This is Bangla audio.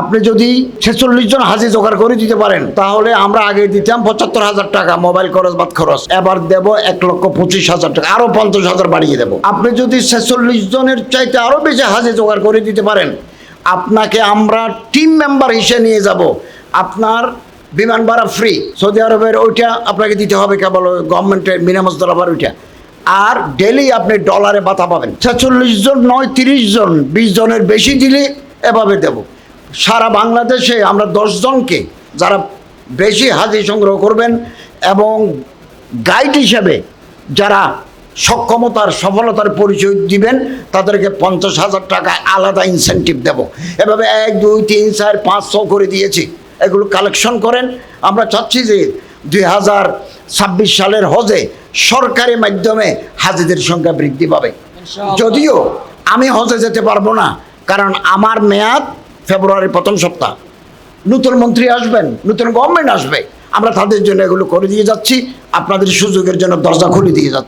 আপনি যদি ছেচল্লিশ জন হাজি জোগাড় করে দিতে পারেন, তাহলে আমরা আগে দিতাম পঁচাত্তর হাজার টাকা মোবাইল খরচ বাদ খরচ। এবার দেব এক লক্ষ পঁচিশ হাজার টাকা, আরও পঞ্চাশ হাজার বাড়িয়ে দেব। আপনি যদি ছেচল্লিশ জনের চাইতে আরও বেশি হাজি জোগাড় করে দিতে পারেন, আপনাকে আমরা টিম মেম্বার হিসেবে নিয়ে যাব। আপনার বিমান ভাড়া ফ্রি সৌদি আরবের ওইটা আপনাকে দিতে হবে কেবল গভর্নমেন্টের মিনামস দলাবার ওইটা। আর ডেলি আপনি ডলারে বাতা পাবেন। ছেচল্লিশ জন নয়, তিরিশ জন, বিশ জনের বেশি দিলে এভাবে দেব। সারা বাংলাদেশে আমরা দশজনকে যারা বেশি হাজি সংগ্রহ করবেন এবং গাইড হিসেবে যারা সক্ষমতার সফলতার পরিচয় দিবেন তাদেরকে পঞ্চাশ হাজার টাকা আলাদা ইনসেন্টিভ দেব। এভাবে এক দুই তিন চার পাঁচ ছ করে দিয়েছি। এগুলো কালেকশন করেন। আমরা চাচ্ছি যে দুই হাজার ছাব্বিশ সালের হজে সরকারি মাধ্যমে হাজিদের সংখ্যা বৃদ্ধি পাবে। যদিও আমি হজে যেতে পারব না কারণ আমার মেয়াদ ফেব্রুয়ারি প্রথম সপ্তাহ। নতুন মন্ত্রী আসবেন, নতুন গভর্নমেন্ট আসবে। আমরা তাদের জন্য এগুলো করে দিয়ে যাচ্ছি। আপনাদের সুযোগের জন্য দরজা খুলে দিয়ে যাচ্ছি।